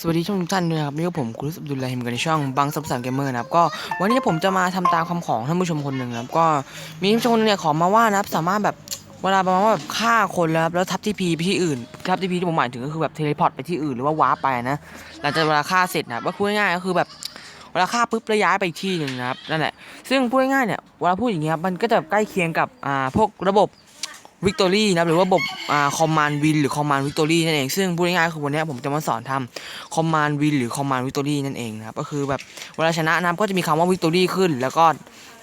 สวัสดีช่องทุกท่านด้วยครับนี่ก็ผมคุณรุษดุลลฮิมกันในช่องบางสับสันเกมเมอร์นะครับก็วันนี้ผมจะมาทำตามคำของท่านผู้ชมคนหนึ่งนะครับก็มีท่านผู้ชมคนนึงเนี่ยขอมาว่านะครับสามารถแบบเวลาประมาณว่าแบบฆ่าคนแล้วแล้วทับทีพีไปที่อื่นทับทีพีที่ผมหมายถึงก็คือแบบเทเลพอร์ตไปที่อื่นหรือว่าวาร์ปไปนะหลังจากเวลาฆ่าเสร็จนะครับก็พูดง่ายก็คือแบบเวลาฆ่าปุ๊บแล้วย้ายไปที่หนึ่งนะครับนั่นแหละซึ่งพูดง่ายเนี่ยเวลาพูดอย่างเงี้ยมันก็จะใกล้เคียงกับอ่าพวกระบบ วิกตอรี่นะหรือว่าระบบคอมมานด์วินหรือคอมมานด์วิกตอรี่นั่นเองซึ่งพูดง่ายๆคือวันนี้ผมจะมาสอนทำคอมมานด์วินหรือคอมมานด์วิกตอรี่นั่นเองนะครับก็คือแบบเวลาชนะนะก็จะมีคำว่าวิกตอรี่ขึ้น แล้วก็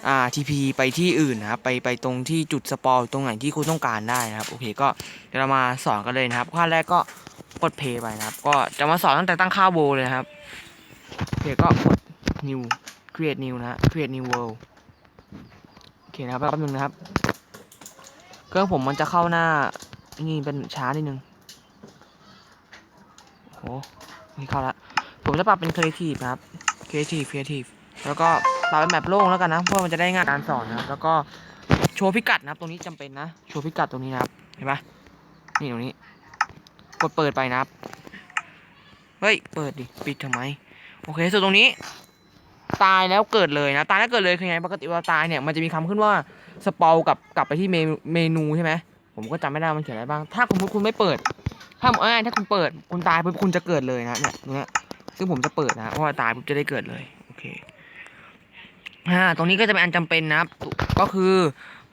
อ่าทีพีไปที่อื่นนะครับไปไปตรงที่จุดสปอร์ตรงไหนที่คุณต้องการได้นะครับโอเคก็เดี๋ยวเรามาสอนกันเลยนะครับขั้นแรกก็กดเพย์ไปนะครับ ก็จะมาสอนตั้งแต่ตั้งค่าโวเลยนะครับโอเคก็กด new create new นะฮะ create new world โอเคนะครับแป๊บนึงนะครับ เครื่องผมมันจะเข้าหน้า นี่เป็นช้านิดนึงโหนี่เข้าละผมจะปรับเป็น creative ครับ creative creative แล้วก็ปรับเป็นแบบโล่งแล้วกันนะเพื่อมันจะได้ง่ายการสอนนะครับ แล้วก็โชว์พิกัดนะครับ ตรงนี้จำเป็นนะ โชว์พิกัดตรงนี้นะครับ เห็นปะนี่ตรงนี้ กดเปิดไปนะครับ เฮ้ย เปิดดิ ปิดทำไม โอเคส่วนตรงนี้ ตายแล้วเกิดเลยนะตายแล้วเกิดเลยคือไงปกติเวลาตายเนี่ยมันจะมีคำขึ้นว่าสปอลกับกลับไปที่เมนูใช่ไหมผมก็จำไม่ได้มันเขียนอะไรบ้าง ถ้าคุณคุณไม่เปิด ถ้าเอาง่าถ้าคุณเปิดคุณตายปุ๊บคุณจะเกิดเลยนะเนี่ยตรงเนี้ยซึ่งผมจะเปิดนะเพราะว่าตายปุ๊บจะได้เกิดเลยโอเคอ่าตรงนี้ก็จะเป็นอันจำเป็นนะครับ ก็คือ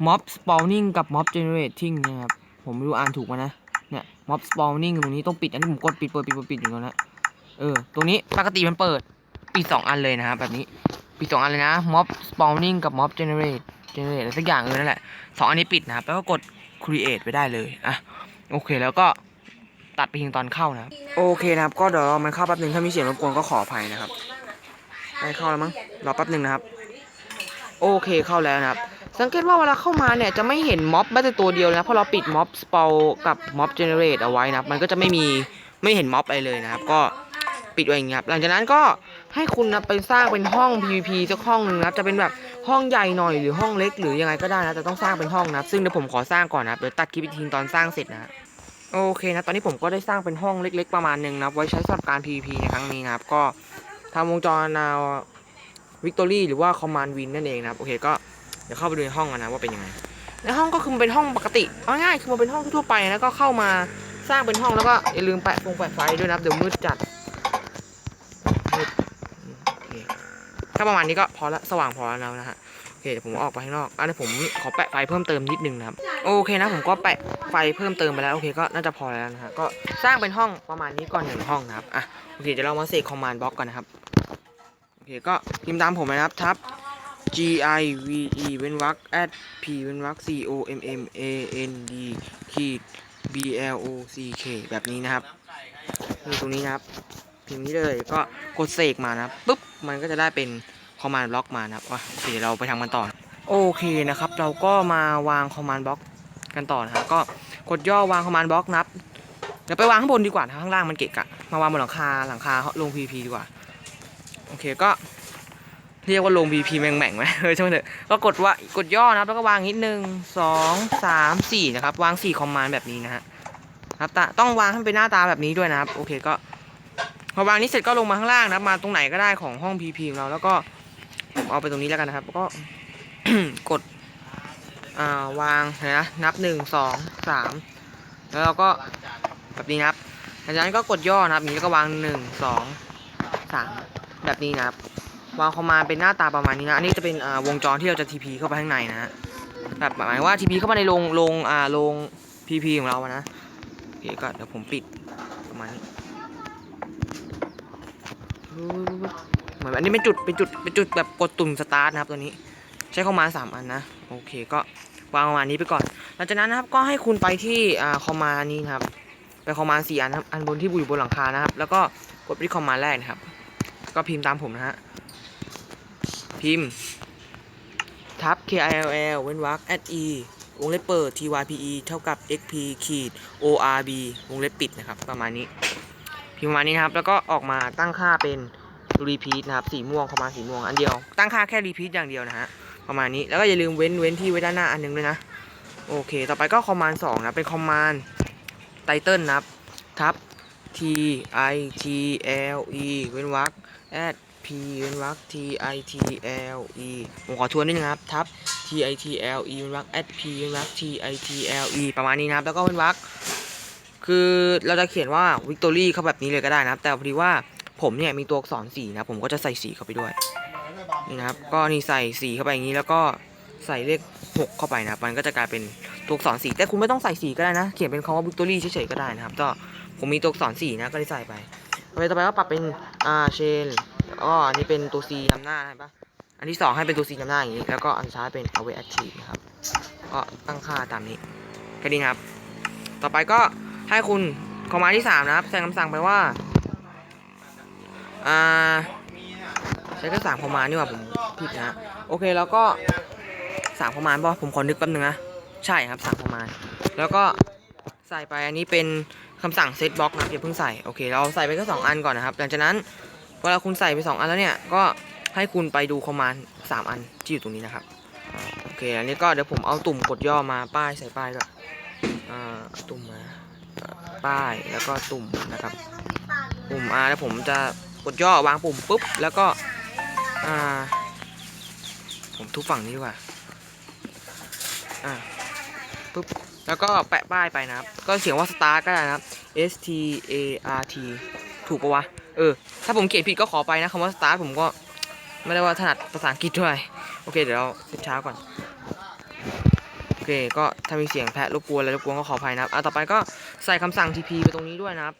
mob spawning กับ mob generating นะครับผมไม่รู้อ่านถูกไหมนะเนี่ย mob spawning ตรงนี้ต้องปิดอันนี้ผมกดปิดเปิดปิดเปิดปิดอยู่แล้วนะเออตรงนี้ปกติมันเปิด ปิดสองอันเลยนะครับแบบนี้ปิดสองอันเลยนะ mob spawning กับ mob generate generate อะไรสักอย่างเออนั่นแหละสองอันนี้ปิดนะครับแล้วก็กด create ไปได้เลยอะโอเคแล้วก็ตัดไปทิ้งตอนเข้านะครับโอเคนะครับ ก็เดี๋ยวรอมันเข้าแป๊บหนึ่งถ้ามีเสียงรบกวนก็ขออภัยนะครับได้เข้าแล้วมั้งรอแป๊บหนึ่งนะครับ โอเคเข้าแล้วนะครับ สังเกตว่าเวลาเข้ามาเนี่ยจะไม่เห็นม็อบแม้แต่ตัวเดียวนะเพราะเราปิดม็อบสปากับม็อบเจเนเรตเอาไว้นะครับมันก็จะไม่มีไม่เห็นม็อบอะไรเลยนะครับ ก็ปิดไว้อย่างเงี้ยครับหลังจากนั้นก็ ให้คุณนะไปสร้างเป็นห้อง PVP สักห้องหนึ่งนะจะเป็นแบบห้องใหญ่หน่อยหรือห้องเล็กหรือยังไงก็ได้นะแต่ต้องสร้างเป็นห้องนะซึ่งเดี๋ยวผมขอสร้างก่อนนะเดี๋ยวตัดคลิปอีกทีตอนสร้างเสร็จนะโอเคนะตอนนี้ผมก็ได้สร้างเป็นห้องเล็ก ๆ ประมาณหนึ่งนะไว้ใช้สำหรับการ PVP ในครั้งนี้นะครับก็ทำวงจรนาววิกตอรี่หรือว่าคอมมานด์วินนั่นเองนะครับโอเคก็เดี๋ยวเข้าไปดูในห้องกันนะว่าเป็นยังไงในห้องก็คือมันเป็นห้องปกติเอาง่ายๆคือมันเป็นห้องทั่วไปแล้วก็เข้ามาสร้างเป็นห้องแล้วก็อย่าลืมแปะฟงแปะไฟด้วยนะเดี๋ยวมืดจัดมืดอืมโอเค ถ้าประมาณนี้ก็พอละสว่างพอแล้วนะฮะโอเคเดี๋ยวผมออกไปข้างนอกอันนี้ผมขอแปะไฟเพิ่มเติมนิดนึงนะครับโอเคนะผมก็แปะไฟเพิ่มเติมไปแล้วโอเคก็น่าจะพอแล้วนะฮะก็สร้างเป็นห้องประมาณนี้ก่อนหนึ่งห้องนะครับอะโอเคเดี๋ยวเรามาเสกคอมมานด์บล็อกกันนะครับโอเคก็พิมพ์ตามผมนะครับทับ G I V E เว้นวรรค at P เว้นวรรค C O M M A N D ขีด B L O C K แบบนี้นะครับนี่ตรงนี้นะครับ พิมพ์นี้เลยก็กดเสกมานะปุ๊บมันก็จะได้เป็นคอมมานด์บล็อกมานะครับว่าโอเคเดี๋ยวเราไปทำกันต่อ โอเคนะครับ เราก็มาวางคอมมานด์บล็อกกันต่อนะครับก็กดย่อวางคอมมานด์บล็อกนับเดี๋ยวไปวางข้างบนดีกว่าข้างล่างมันเกะกะมาวางบนหลังคาหลังคาลง PVP ดีกว่าโอเคก็เรียกว่าลง VP แม่งแม่งไหมเออช่างมันเถอะก็กดว่ากดย่อนะแล้วก็วางนิดหนึ่งสองสามสี่นะครับ วางสี่คอมมานด์แบบนี้นะฮะครับตาต้องวางให้มันเป็นหน้าตาแบบนี้ด้วยนะครับ โอเคก็ พอวางนี้เสร็จก็ลงมาข้างล่างนะมาตรงไหนก็ได้ของห้อง PP ของเราแล้วก็ผมเอาไปตรงนี้แล้วกันนะครับ แล้วก็กดาวางนะนับหนึ่งสองสามแล้วเราก็แบบนี้นะครับหลังจากนั้นก็กดย่อนะครับนี้แล้วก็วางหนึ่งสองสามแบบนี้นะครับ วางคอมมานเป็นหน้าตาประมาณนี้นะอันนี้จะเป็นวงจรที่เราจะ TP เข้าไปข้างในนะฮะแบบหมายว่า TP เข้ามาในโรงโรงอ่าโรง PP ของเราอะนะโอเคก็เดี๋ยวผมปิดประมาณนี้ เหมือนอันนี้เป็นจุดเป็นจุดเป็นจุดแบบกดตุ่มสตาร์ทนะครับตัวนี้ ใช้คอมมานด์สามอันนะโอเคก็วางประมาณนี้ไปก่อน หลังจากนั้นนะครับก็ให้คุณไปที่อ่าคอมมานด์นี้นะครับไปคอมมานสี่อันครับอันบนที่อยู่บนหลังคานะครับ แล้วก็กดไปที่คอมมานแรกนะครับ ก็พิมพ์ตามผมนะฮะพิมพ์ทับ k i l l เว้นวรรค at e วงเล็บเปิด t y p e เท่ากับ x p ขีด o r b วงเล็บปิดนะครับ ประมาณนี้ พิมพ์มานี้นะครับ แล้วก็ออกมาตั้งค่าเป็น repeat นะครับ สีม่วงเข้ามาสีม่วงอันเดียว ตั้งค่าแค่ repeat อย่างเดียวนะฮะ ประมาณนี้ แล้วก็อย่าลืมเว้นเว้นที่ไว้ด้านหน้าอันหนึงด้วยนะ โอเค ต่อไปก็คอมมานด์สองนะ เป็นคอมมานด์ไตเติลนะครับ ทับ t i t l e เว้นวรรค at p เว้นวรรค t i t l e ผมขอทวนนิดนึงครับ ทับ t i t l e เว้นวรรค at p เว้นวรรค t i t l e ประมาณนี้นะครับ แล้วก็เว้นวรรค คือเราจะเขียนว่า Victory เข้าแบบนี้เลยก็ได้นะครับ แต่พอดีว่าผมเนี่ยมีตัวอักษรสีนะผมก็จะใส่สีเข้าไปด้วยนี่นะครับ ก็นี่ใส่สีเข้าไปอย่างนี้แล้วก็ใส่เลข 6 เข้าไปนะครับมันก็จะกลายเป็นตัวอักษรสีแต่คุณไม่ต้องใส่สีก็ได้นะ เขียนเป็นคำว่า Victory เฉยๆก็ได้นะครับ ก็ผมมีตัวอักษรสีนะก็เลยใส่ไปต่อไปต่อไปก็ปรับเป็นอ่าเชนก็อันนี้เป็นตัว C นำหน้าเห็นปะอันที่สองให้เป็นตัว C นำหน้าอย่างนี้ แล้วก็อันสุดท้ายเป็น await active นะครับ ก็ตั้งค่าตามนี้แค่นี้ครับ ต่อไปก็ ให้คุณคอมมาที่ 3 นะครับใส่คำสั่งไปว่าอ่าใช้แค่สามคอมมานด์นี่หว่าผมผิดนะโอเคแล้วก็สามคอมมานด์ป่ะผมขอนึกแป๊บนึงนะใช่ครับสามคอมมาแล้วก็ใส่ไปอันนี้เป็นคำสั่งเซตบล็อกนะอย่าเพิ่งใส่โอเคเราใส่ไปแค่สองอันก่อนนะครับหลังจากนั้นเวลาคุณใส่ไปสองอันแล้วเนี่ยก็ให้คุณไปดูคอมมานด์สามอันที่อยู่ตรงนี้นะครับโอเคอันนี้ก็เดี๋ยวผมเอาตุ่มกดย่อมาป้ายใส่ป้ายด้วยอ่าตุ่มมา ป้ายแล้วก็ตุ่มนะครับ ปุ่ม R แล้วผมจะกดย่อวางปุ่มปุ๊บแล้วก็อ่าผมทุบฝั่งนี้ดีกว่าอ่าปุ๊บแล้วก็แปะป้ายไปนะครับ ก็เขียนว่า start ก็ได้นะครับ S T A R T ถูกปะวะ เออ ถ้าผมเขียนผิดก็ขอไปนะคำว่า start ผมก็ไม่ได้ว่าถนัดภาษาอังกฤษด้วย โอเค เดี๋ยวเราเช้าก่อน เคก็ถ้ามีเสียงแพะรบกวนอะไรรบกวนก็ขออภัยนะครับอะต่อไปก็ใส่คำสั่ง TP ไปตรงนี้ด้วยนะครับ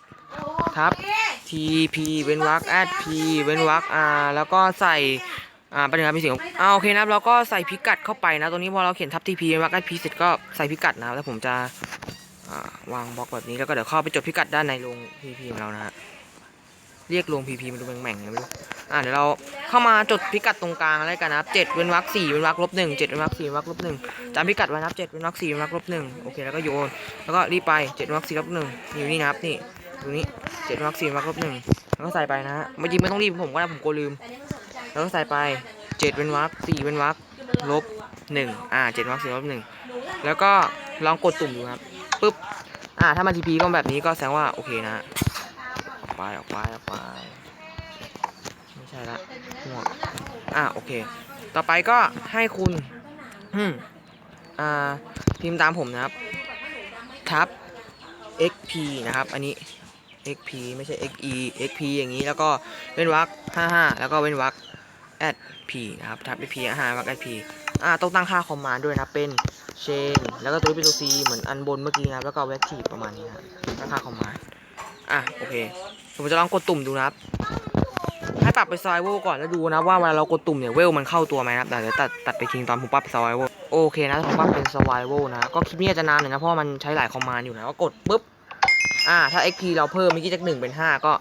ครับ TP เว้นวรรค at P เว้นวรรค R แล้วก็ใส่อ่าประเด็นครับมีเสียงอ่าโอเคนะครับแล้วก็ใส่พิกัดเข้าไปนะตรงนี้พอเราเขียนทับ TP เว้นวรรค at P เสร็จก็ใส่พิกัดนะครับแล้วผมจะอ่าวางบล็อกแบบนี้แล้วก็เดี๋ยวเข้าไปจดพิกัดด้านในโรง PP ของเรานะฮะเรียกโรง PP มันดูแหม่งๆไงไม่รู้ อ่าเดี๋ยวเราเข้ามาจดพิกัดตรงกลางอะไรกันนะครับ7เว้นวรรค4เว้นวรรคลบ1 7เจ็ดเว้นวรรค4เว้นวรรคลบ1จำพิกัดไว้นะครับ7เว้นวรรค4เว้นวรรคลบ1โอเคแล้วก็โยนแล้วก็รีบไป7เว้นวรรค4ลบ1อยู่นี่นะครับนี่ตรงนี้7เว้นวรรค4เว้นวรรคลบ1แล้วก็ใส่ไปนะฮะไม่จริงไม่ต้องรีบผมก็ได้ผมกลัวลืม แล้วก็ใส่ไป7เว้นวรรค4เว้นวรรคลบ1อ่า7เว้นวรรค4ลบ1แล้วก็ลองกดตุ่มดูครับปึ๊บอ่าถ้ามัน TP ก็แบบนี้ก็แสดงว่าโอเคนะออกไปออกไปออกไป ใช่ละหัวอะโอเค ต่อไปก็ให้คุณอืมอ่าพิมพ์ตามผมนะครับทับ xp นะครับ อันนี้ xp ไม่ใช่ xe xp อย่างนี้แล้วก็เว้นวรรค55 แล้วก็เว้นวรรค at p นะครับทับ xp 55วรรค at p อ่าต้องตั้งค่าคอมมานด์ด้วยนะเป็น chain แล้วก็ตัวเป็นตัว c เหมือนอันบนเมื่อกี้นะครับ แล้วก็ active ประมาณนี้นะครับตั้งค่าคอมมานด์อะโอเคผมจะลองกดตุ่มดูนะครับ ให้ปรับไปซอยเวลก่อนแล้วดูนะว่าเวลาเรากดตุ่มเนี่ยเวลมันเข้าตัวไหมนะครับแต่เดี๋ยวตัดตัดไปทิ้งตอนผมปรับซอยเวลโอเคนะผมปรับเป็นซอยเวลนะก็คลิปนี้จะนานหน่อยนะเพราะมันใช้หลายคอมมานด์อยู่นะก็กดปุ๊บอ่าถ้า XP เราเพิ่มเมื่อกี้จากหนึ่งเป็นห้าก็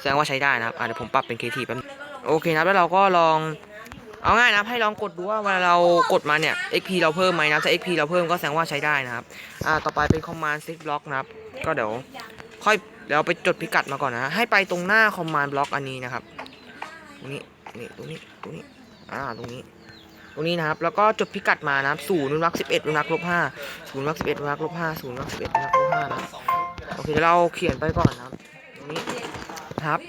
แสดงว่าใช้ได้นะครับอ่าเดี๋ยวผมปรับเป็น KT แป๊บโอเคนะแล้วเราก็ลองเอาง่ายนะให้ลองกดดูว่าเวลาเรากดมาเนี่ย XP เราเพิ่มไหมนะถ้า XP เราเพิ่มก็แสดงว่าใช้ได้นะครับอ่าต่อไปเป็นคอมมานด์ set block นะครับก็เดี๋ยวค่อยเดี๋ยวไปจดพิกัดมาก่อนนะ ให้ไปตรงหน้าคอมมานด์บล็อกอันนี้นะครับ รงนี้นี่ตรงนี้ตรงนี้อ่าตรงนี้ ตรงนี้นะครับ แล้วก็จดพิกัดมานะครับศูนย์วรรคสิบเอ็ดวรรคลบห้าศูนย์วรรคสิบเอ็ดวรรคลบห้าศูนย์วรรคสิบเอ็ดวรรคลบห้านะโอเคเดี๋ยวเราเขียนไปก่อนนะครับ ตรงนี้นะครับ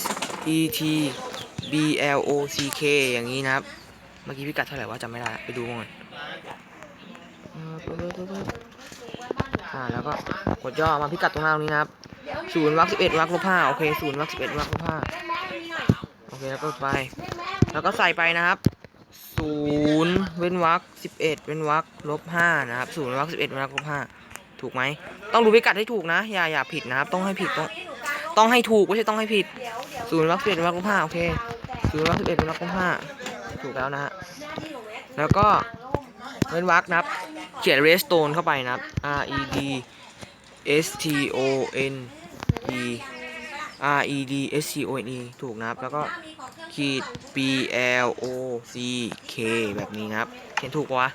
S E T B L O C K อย่างนี้นะครับ เมื่อกี้พิกัดเท่าไหร่วะจำไม่ได้ไปดูก่อนอ่าปึ๊บปึ๊บปึ๊บปึ๊บอ่าแล้วก็กดย่อมาพิกัดตรงหน้าตรงนี้นะครับศูนย์วรรคสิบเอ็ดวรรคลบห้าโอเคศูนย์วรรคสิบเอ็ดวรรคลบห้า เคแล้วก็ไป แล้วก็ใส่ไปนะครับศูนย์เว้นวรรคสิบเอ็ดเว้นวรรคลบห้านะครับศูนย์เว้นวรรคสิบเอ็ดเว้นวรรคลบห้าถูกไหมต้องดูพิกัดให้ถูกนะ อย่าอย่าผิดนะครับ ต้องให้ผิดต้องต้องให้ถูกไม่ใช่ต้องให้ผิดศูนย์วรรคสิบเอ็ดเว้นวรรคลบห้าโอเคศูนย์วรรคสิบเอ็ดเว้นวรรคลบห้าถูกแล้วนะฮะแล้วก็เว้นวรรคนะครับ เขียน redstone เข้าไปนะครับ R E D S T O N E R E D S C O N E ถูกนะครับ แล้วก็ขีด B L O C K แบบนี้นะครับ เขียนถูกปะวะ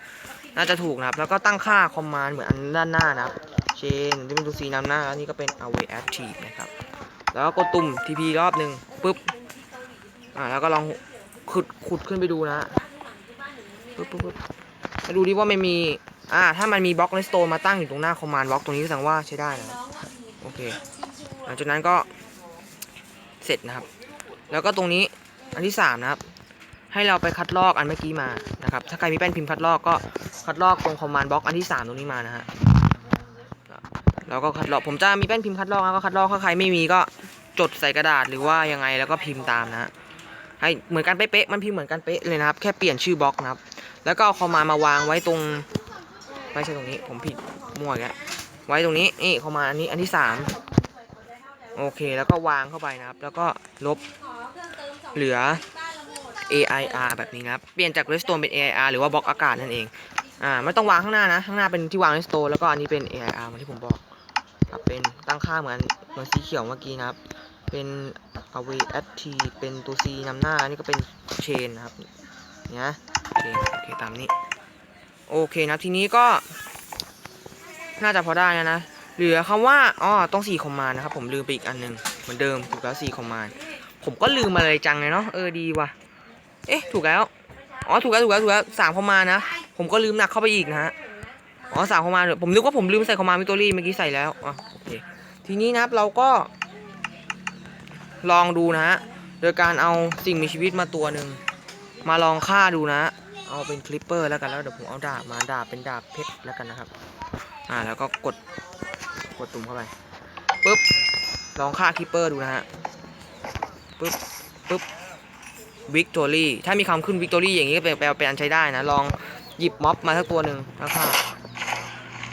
น่าจะถูกนะครับ แล้วก็ตั้งค่าคอมมานด์เหมือนอันด้านหน้านะครับ chain ที่เป็นตัว C นำหน้า อันนี้ก็เป็น await active นะครับ แล้วก็กดตุ่ม TP รอบหนึ่งปุ๊บ อ่า แล้วก็ลองขุดขุดขึ้นไปดูนะฮะปุ๊บปุ๊บปุ๊บมาดูดิว่ามันมี อ่า ถ้ามันมีบล็อกเลสโตนมาตั้งอยู่ตรงหน้าคอมมานด์บล็อกตรงนี้ก็แสดงว่าใช้ได้นะครับโอเค หลังจากนั้นก็ เสร็จนะครับ แล้วก็ตรงนี้อันที่สามนะครับ ให้เราไปคัดลอกอันเมื่อกี้มานะครับ ถ้าใครมีแป้นพิมพ์คัดลอกก็คัดลอกตรงคอมมานด์บล็อกอันที่สามตรงนี้มานะฮะแล้วก็คัดลอกผมจะมีแป้นพิมพ์คัดลอกนะก็คัดลอกถ้าใครไม่มีก็จดใส่กระดาษหรือว่ายังไงแล้วก็พิมพ์ตามนะฮะให้เหมือนกันเป๊ะๆมันพิมพ์เหมือนกันเป๊ะเลยนะครับ แค่เปลี่ยนชื่อบล็อกนะครับ แล้วก็เอาคอมมานด์มาวางไว้ตรงไม่ใช่ตรงนี้ผมผิดมั่วอีกแล้วไว้ตรงนี้นี่คอมมานด์อันนี้อันที่สาม โอเคแล้วก็วางเข้าไปนะครับ แล้วก็ลบเหลือ AIR แบบนี้นะครับ เปลี่ยนจาก Redstone เป็น AIR หรือว่าบล็อกอากาศนั่นเอง อ่าไม่ต้องวางข้างหน้านะ ข้างหน้าเป็นที่วาง Redstone แล้วก็อันนี้เป็น AIR เหมือนที่ผมบอกครับเป็นตั้งค่าเหมือนเหมือนสีเขียวเมื่อกี้นะครับ เป็น away at t เป็นตัว C นำหน้านนี้ก็เป็น chain นะครับเนี่ยโอเคโอเคตามนี้ โอเคนะทีนี้ก็น่าจะพอได้แล้วนะ เหลือคำว่าอ๋อต้อง4คอมมานนะครับผมลืมไปอีกอันหนึ่งเหมือนเดิมถูกแล้ว4คอมมานผมก็ลืมมาเลยจังเลยเนาะเออดีว่ะเอ๊ะถูกแล้วอ๋อถูกแล้วถูกแล้วถูกแล้วสามคอมมานนะผมก็ลืมหนักเข้าไปอีกนะฮะอ๋อสามคอมมานด์ผมนึกว่าผมลืมใส่คอมมานด์มิตอรี่เมื่อกี้ใส่แล้วอะโอเคทีนี้นะครับเราก็ ลองดูนะฮะโดยการเอาสิ่งมีชีวิตมาตัวหนึ่งมาลองฆ่าดูนะเอาเป็นคลิปเปอร์แล้วกันแล้วเดี๋ยวผมเอาดาบมาดาบเป็นดาบเพชรแล้วกันนะครับ อ่าแล้วก็กด กดตุ่มเข้าไปปุ๊บลองฆ่าคิปเปอร์ดูนะฮะปุ๊บปุ๊บวิกตอรี่ถ้ามีคำขึ้นวิกตอรี่อย่างนี้ก็เป็นแปลเป็นอันใช้ได้นะ ลองหยิบม็อบมาสักตัวหนึ่งแล้วฆ่า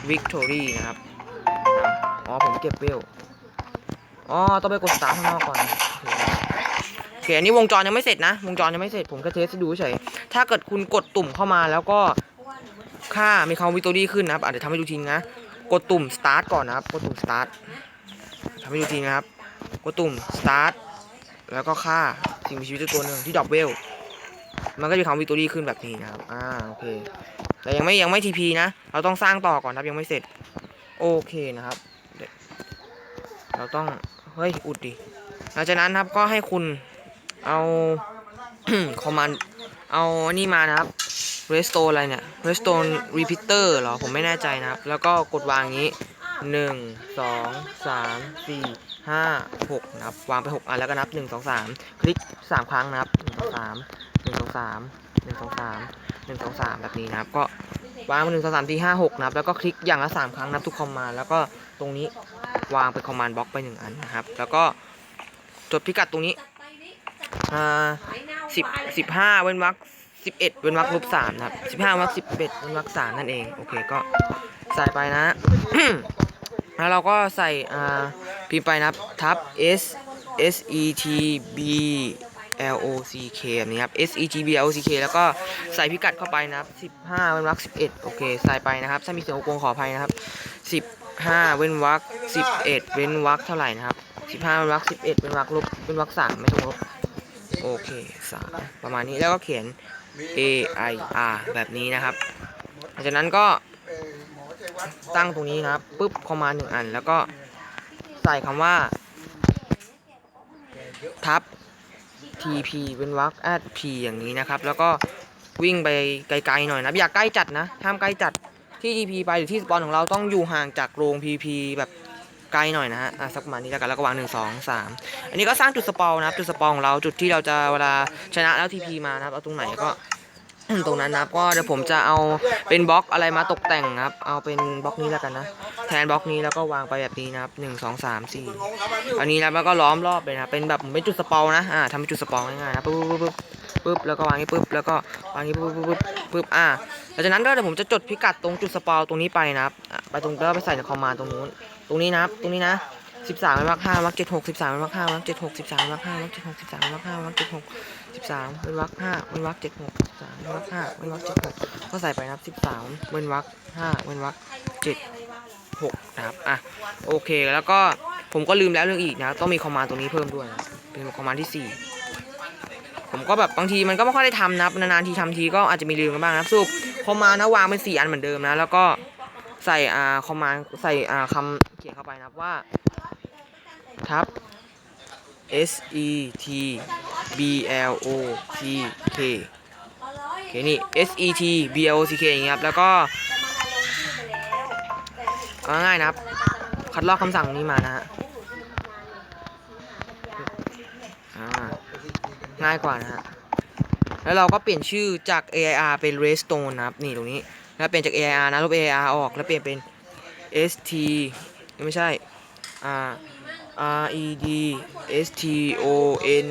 วิกตอรี่นะครับอ๋อผมเก็บเวลอ๋อต้องไปกดสตาร์ทข้างนอกก่อนโอเคอันนี้วงจรยังไม่เสร็จนะ วงจรยังไม่เสร็จผมแค่เทสให้ดูเฉยถ้าเกิดคุณกดตุ่มเข้ามาแล้วก็ค่ามีคำวิตอรี่ขึ้นนะครับอาจจะทำให้ดูทีนะ กดตุ่ม start ก่อนนะครับ กดตุ่ม start ทำให้ดูทีนะครับ กดตุ่ม start แล้วก็ค่าสิ่งมีชีวิตตัวหนึ่งที่ดรอปเวล มันก็จะมีคำวิตอรี่ขึ้นแบบนี้นะครับ อ่า โอเค แต่ยังไม่ยังไม่ทีพีนะ เราต้องสร้างต่อก่อนครับยังไม่เสร็จ โอเคนะครับเดี๋ยวเราต้อง เฮ้ย อุดดิ หลังจากนั้นครับก็ให้คุณเอาคอมมานด์เอาอันนี้มานะครับ Redstone อะไรเนี่ย Redstone Repeater เหรอ ผมไม่แน่ใจนะครับ แล้วก็กดวางอย่างนี้1 2 3 4 5 6นะครับ วางไป6อันแล้วก็นับ1 2 3คลิก3ครั้งนะครับ1 2 3 1 2 3 1 2 3 1 2 3แบบนี้นะครับ ก็วางไป1 2 3 4 5 6นะครับ แล้วก็คลิกอย่างละ3ครั้งนับทุกคอมมานด์แล้วก็ตรงนี้วางเป็นคอมมานด์บล็อกไป1อันนะครับ แล้วก็จดพิกัดตรงนี้อ่าสิบสิบห้าเว้นวรรค สิบเอ็ดเว้นวรรคลบสามนะครับสิบห้าเว้นวรรคสิบเอ็ดเว้นวรรคสามนั่นเอง โอเคก็ใส่ไปนะ แล้วเราก็ใส่อ่าพิมพ์ไปนะครับทับ s s e t b l o c k แบบนี้ครับ s e t b l o c k แล้วก็ใส่พิกัดเข้าไปนะครับสิบห้าเว้นวรรคสิบเอ็ดโอเค ใส่ไปนะครับ ถ้ามีเสียงโกงขออภัยนะครับสิบห้าเว้นวรรคสิบเอ็ดเว้นวรรคเท่าไหร่นะครับสิบห้าเว้นวรรคสิบเอ็ดเว้นวรรคลบ เว้นวรรคสามไม่ต้องลบ โอเคสามประมาณนี้ แล้วก็เขียน A I R แบบนี้นะครับ หลังจากนั้นก็ตั้งตรงนี้นะครับปุ๊บคอมมานหนึ่งอัน แล้วก็ใส่คำว่า ทับ TP เป็นวรรค at P อย่างนี้นะครับ แล้วก็วิ่งไปไกลๆหน่อยนะ อย่าใกล้จัดนะ ห้ามใกล้จัดที่ TP ไปหรือที่สปอนของเราต้องอยู่ห่างจากโรง PP แบบ ไกลหน่อยนะฮะอะสักประมาณนี้แล้วกันแล้วก็วางหนึ่งสองสามอันนี้ก็สร้างจุดสปอนนะครับ จุดสปอนของเราจุดที่เราจะเวลาชนะแล้วทีพีมานะครับเอาตรงไหนก็ตรงนั้นนะครับก็เดี๋ยวผมจะเอาเป็นบล็อกอะไรมาตกแต่งนะครับ เอาเป็นบล็อกนี้แล้วกันนะ แทนบล็อกนี้แล้วก็วางไปแบบนี้นะครับหนึ่งสองสามสี่อันนี้นะแล้วก็ล้อมรอบเลยนะเป็นแบบเหมือนเป็นจุดสปอนนะอ่าทำเป็นจุดสปอนง่ายๆนะปุ๊บปุ๊บปุ๊บปุ๊บแล้วก็วางนี้ปุ๊บแล้วก็วางนี้ปุ๊บปุ๊บปุ๊บปุ๊บอ่าหลังจากนั้นก็เดี๋ยวผมจะจดพิกัดตรงจุดสปอนตรงนี้ไปนะครับไปตรงแล้วไปใส่ในคอมมานด์ตรงนู้น ตรงนี้นะครับ ตรงนี้นะสิบสามเป็นวรรคห้าวรรคเจ็ดหกสิบสามวรรคห้าวรรคเจ็ดหกสิบสามเป็นวรรคห้าวรรคเจ็ดหกสิบสามวรรคห้าวรรคเจ็ดหกสิบสามเป็นวรรคห้าเป็นวรรคเจ็ดหกสิบสามเป็นวรรคห้าเป็นวรรคเจ็ดหกก็ใส่ไปนะครับสิบสามเป็นวรรคห้าเป็นวรรคเจ็ดหกนะครับอะโอเคแล้วก็ผมก็ลืมแล้วเรื่องอีกนะต้องมีคอมมานด์ตรงนี้เพิ่มด้วยนะเป็นคอมมานด์ที่สี่ผมก็แบบบางทีมันก็ไม่ค่อยได้ทำนับนานๆทีทำทีก็อาจจะมีลืมกันบ้างนะสุปคอมมานด์นะวางเป็นสี่อันเหมือนเดิมนะแล้วก็ ใส่อ่าคอมมานใส่อ่าคำเขียนเข้าไปนะครับว่าทับ S E T B L O C K โอเคนี่ S E T B L O C K อย่างเงี้ยครับแล้วก็ก็ง่ายนะครับ คัดลอกคำสั่งนี้มานะฮะง่ายกว่านะฮะ แล้วเราก็เปลี่ยนชื่อจาก AIR เป็น Redstone นะครับ นี่ตรงนี้ แล้วเปลี่ยนจาก AIR นะลบ AIR ออกแล้วเปลี่ยนเป็น ST ไม่ใช่ R R E D S T O N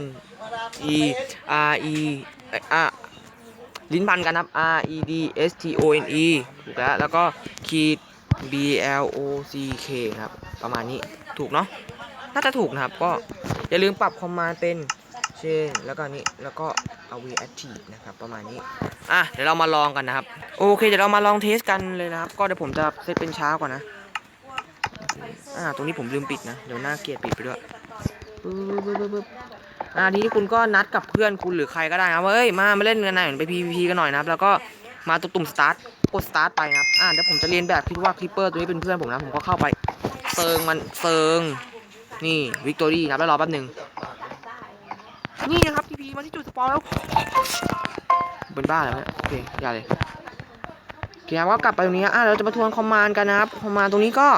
E R E อะลิ้นพันกันครับ R E D S T O N E ถูกแล้วแล้วก็ขีด B L O C K ครับ ประมาณนี้ถูกเนาะน่าจะถูกนะครับ ก็อย่าลืมปรับคอมมานด์เป็นเช่นแล้วก็นี้แล้วก็ เอา v active นะครับประมาณนี้อะเดี๋ยวเรามาลองกันนะครับ โอเคเดี๋ยวเรามาลองเทสกันเลยนะครับ ก็เดี๋ยวผมจะเซตเป็นเช้าก่อนนะอ่าตรงนี้ผมลืมปิดนะ เดี๋ยวหน้าเกลียดปิดไปด้วยปึ๊บปึ๊บปึ๊บปึ๊บอ่าทีนี้คุณก็นัดกับเพื่อนคุณหรือใครก็ได้นะว่าเอ้ยมามาเล่นกันหน่อยไป PVP กันหน่อยนะครับ แล้วก็มาตุ่มๆ start กด start ไปนะครับอ่าเดี๋ยวผมจะเรียนแบบคิดว่าคลิปเปอร์ตัวนี้เป็นเพื่อนผมนะผมก็เข้าไปเซิงมันเซิงนี่วิกตอรี่นะแล้วรอแป๊บหนึ่งนี่นะครับ มาที่จุดสปอนแล้วเป็นบ้าแล้วเนี่ยโอเคอย่าเลยโอเคครับก็กลับไปตรงนี้อะเราจะมาทวนคอมมานด์กันนะครับคอมมานด์ตรงนี้ก็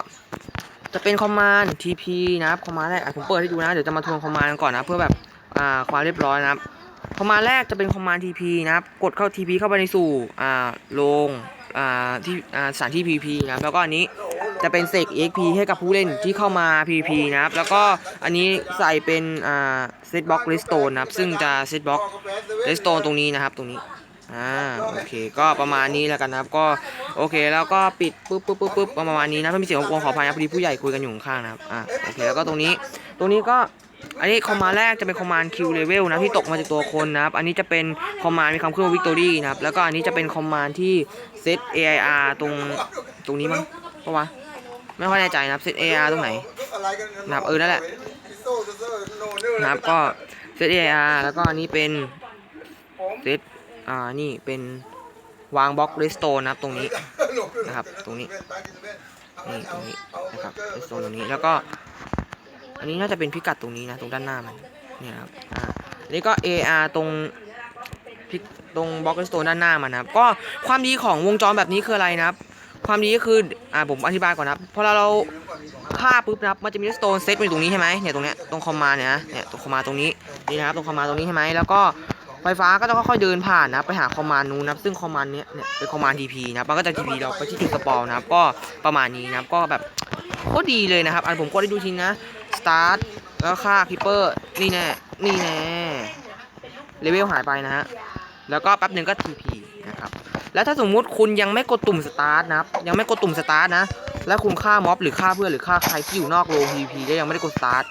จะเป็นคอมมานด์ TP นะครับคอมมานด์แรกผมเปิดให้ดูนะเดี๋ยวจะมาทวนคอมมานด์กันก่อนนะเพื่อแบบอ่าความเรียบร้อยนะครับคอมมานด์แรกจะเป็นคอมมานด์ TP นะครับกดเข้า TP เข้าไปในสู่อ่าโรงอ่าที่อ่าสถานที่ PP นะแล้วก็อันนี้ จะเป็นเสก EXP ให้กับผู้เล่นที่เข้ามา PVP นะครับ แล้วก็อันนี้ใส่เป็นอ่าเซตบ็อก r e s t o n e นะครับ ซึ่งจะเซตบ็อก r e s t o n e ตรงนี้นะครับตรงนี้อ่าโอเคก็ประมาณนี้แล้วกันนะครับก็โอเคแล้วก็ปิดปุ๊บปุ๊บปุ๊บปุ๊บประมาณนี้นะถ้ามีเสียงรบกวนขออภัยนะพอดีผู้ใหญ่คุยกันอยู่ข้างนะครับอ่าโอเคแล้วก็ตรงนี้ตรงนี้ก็อันนี้คอมมานแรกจะเป็นคอมมานด์ Q level นะที่ตกมาจากตัวคนนะครับ อันนี้จะเป็นคอมมานมีคำขึ้นว่า victory นะครับ แล้วก็อันนี้จะเป็นคอมมานที่เซต AIR ตรงตรงนี้มั้งปะวะ ไม่ค่อยแน่ใจนะครับเซต AR ตรงไหนนะครับเออนั่นแหละนะครับก็เซต AR แล้วก็อันนี้เป็นเซตอ่านี่เป็นวางบล็อกเรสโตนนะครับตรงนี้นะครับ ตรงนี้นี่ตรงนี้นะครับเรสโตนตรงนี้แล้วก็ อันนี้น่าจะเป็นพิกัดตรงนี้นะตรงด้านหน้ามันเนี่ยครับอ่านนี้ก็ AR ตรงพิกตรงบล็อกเรสโตนด้านหน้ามันนะครับก็ความดีของวงจรแบบนี้คืออะไรนะครับ ความดีก็คืออ่าผมอธิบายก่อนนะครับพอเราเราฆ่าปุ๊บนะครับมันจะมีสโตนเซตอยู่ตรงนี้ใช่ไหมเนี่ยตรงเนี้ยตรงคอมมาเนี่ยนะเนี่ยตรงคอมมาตรงนี้นี่นะครับตรงคอมมาตรงนี้ใช่ไหมแล้วก็ไฟฟ้าก็จะค่อยๆเดินผ่านนะครับไปหาคอมมานนู้นนะครับซึ่งคอมมานเนี้ยเนี่ยเป็นคอมมานด์ TP นะครับมันก็จะ TP เราไปที่จุดสปอร์นะครับก็ประมาณนี้นะครับก็แบบโคตรดีเลยนะครับอันผมก็ได้ดูทีนะ start แล้วฆ่าคิปเปอร์นี่แน่นี่แน่เลเวลหายไปนะฮะแล้วก็แป๊บหนึ่งก็ TP นะครับ แล้วถ้าสมมุติคุณยังไม่กดตุ่มสตาร์ทนะยังไม่กดตุ่มสตาร์ทนะ แล้วคุณฆ่าม็อบหรือฆ่าเพื่อนหรือฆ่าใครที่อยู่นอกโรง PVP ก็ยังไม่ได้กดสตาร์ท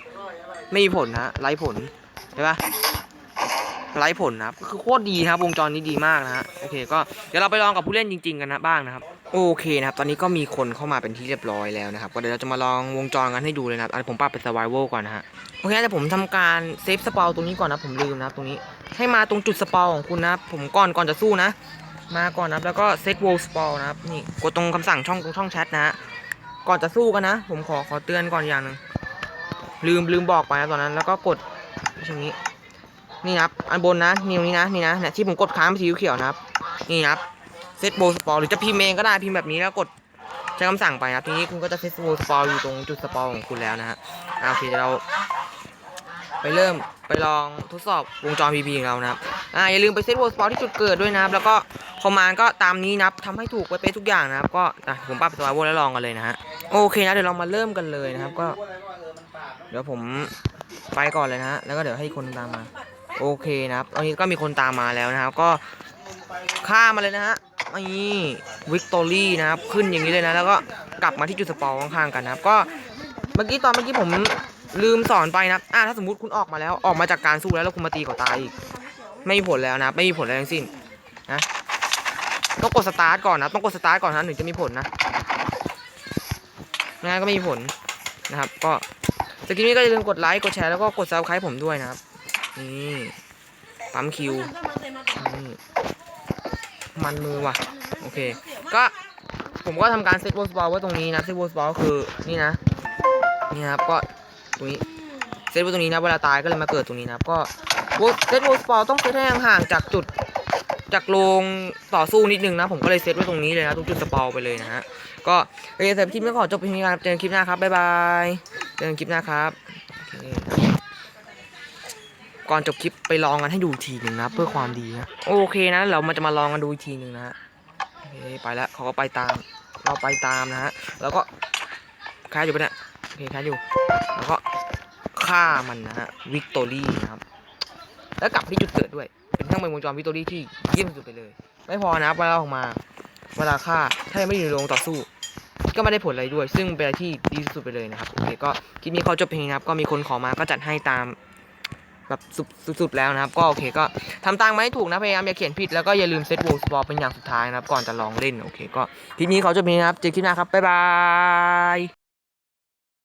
ไม่มีผลนะไร้ผลใช่ปะไร้ผลนะครับคือโคตรดีครับวงจรนี้ดีมากนะฮะโอเคก็เดี๋ยวเราไปลองกับผู้เล่นจริง ๆ กันนะบ้างนะครับโอเคนะครับตอนนี้ก็มีคนเข้ามาเป็นที่เรียบร้อยแล้วนะครับก็เดี๋ยวเราจะมาลองวงจรกันให้ดูเลยนะครับอันผมปรับเป็น survival ก่อนนะฮะโอเคเดี๋ยวผมทำการเซฟสปาตรงนี้ก่อนนะผมลืมนะครับตรงนี้ให้มาตรงจุดสปาของคุณนะผมก่อนก่อนจะสู้นะ มาก่อนนะครับ แล้วก็เซตโวลสปอลนะครับ นี่กดตรงคำสั่งช่องตรงช่องแชทนะฮะก่อนจะสู้กันนะ ผมขอขอเตือนก่อนอย่างหนึ่งลืมลืมบอกไปนะตอนนั้น แล้วก็กดตรงนี้ นี่นะครับ อันบนนะนิ้วนี้นะนี่นะเนี่ยที่ผมกดค้างเป็นสีเขียวนะครับ นี่นะครับเซตโวลสปอลหรือจะพิมพ์เองก็ได้พิมพ์แบบนี้แล้วกดใช้คำสั่งไปนะครับทีนี้คุณก็จะเซตโวลสปอลอยู่ตรงจุดสปอลของคุณแล้วนะฮะโอเคเดี๋ยวเรา ไปเริ่มไปลองทดสอบวงจร PP ของเรานะครับอ่าอย่าลืมไปเซตโวลสปอร์ที่จุดเกิดด้วยนะครับ แล้วก็ คอมมานด์ก็ตามนี้นับทำให้ถูกไปเป๊ะทุกอย่างนะครับ ก็อะผมปรับเป็นสวายโวแล้วลองกันเลยนะฮะโอเคนะเดี๋ยวเรามาเริ่มกันเลยนะครับ ก็ เดี๋ยวผมไปก่อนเลยนะฮะแล้วก็เดี๋ยวให้คนตามมา โอเคนะครับตอนนี้ก็มีคนตามมาแล้วนะครับ ก็ฆ่ามาเลยนะฮะนี่วิกตอรี่นะครับ ขึ้นอย่างนี้เลยนะ แล้วก็กลับมาที่จุดสปอร์ข้างๆกันนะครับ ก็เมื่อกี้ตอนเมื่อกี้ผมลืมสอนไปนะครับอ่าถ้าสมมติคุณออกมาแล้วออกมาจากการสู้แล้วแล้วคุณมาตีเขาตายอีก ไม่มีผลแล้วนะ ไม่มีผลอะไรทั้งสิ้นนะ ต้องกดสตาร์ทก่อนนะ ต้องกดสตาร์ทก่อนนะถึงจะมีผลนะงั้นก็ไม่มีผลนะครับ ก็สกินนี้ก็อย่าลืมกดไลค์ กดแชร์ แล้วก็กดซับสไครต์ผมด้วยนะครับ นี่ปั๊มคิวนี่มันมือว่ะ โอเค ก็ผมก็ทำการเซตโวลสปอร์ไว้ตรงนี้นะ เซตโวลสปอร์ก็คือนี่นะ นี่นะครับ ก็ตรงนี้ เซตไว้ตรงนี้นะ เวลาตายก็เลยมาเกิดตรงนี้นะครับ ก็เซตโวลสปอร์ต้องเซตให้ห่างจากจุด จากโรงต่อสู้นิดนึงนะ ผมก็เลยเซตไว้ตรงนี้เลยนะตรงจุดสปอร์ไปเลยนะฮะก็โอเคสำหรับคลิปนี้ก็ขอจบเพียงเท่านี้ครับเจอกันคลิปหน้าครับบ๊ายบายเจอกันคลิปหน้าครับก่อนจบคลิปไปลองกันให้ดูทีหนึ่งนะเพื่อความดีนะโอเคนะเรามาจะมาลองกันดูอีกทีหนึ่งนะฮะโอเคไปแล้วเขาก็ไปตาม เราไปตามนะฮะแล้วก็ค้าอยู่ปะเนี่ยโอเคค้าอยู่แล้วก็ฆ่ามันนะฮะวิกตอรี่นะครับ แล้วกลับที่จุดเกิดด้วย ทั้งเป็นวงจรวิตอรี่ที่เยี่ยมสุดไปเลย ไม่พอนะครับเวลาออกมา เวลาฆ่าถ้ายังไม่อยู่ในโรงต่อสู้ ก็ไม่ได้ผลอะไรด้วย ซึ่งเป็นอะไรที่ดีสุดไปเลยนะครับโอเคก็คลิปนี้เขาจบเพลงนี้นะครับก็มีคนขอมาก็จัดให้ตามแบบสุดสุดๆแล้วนะครับ ก็โอเคก็ทำตามมาให้ถูกนะพยายามอย่าเขียนผิดแล้วก็อย่าลืมเซตวงสปอร์เป็นอย่างสุดท้ายนะครับ ก่อนจะลองเล่นโอเค ก็คลิปนี้เขาจบเพลงนี้นะครับเจอคลิปหน้าครับบ๊ายบาย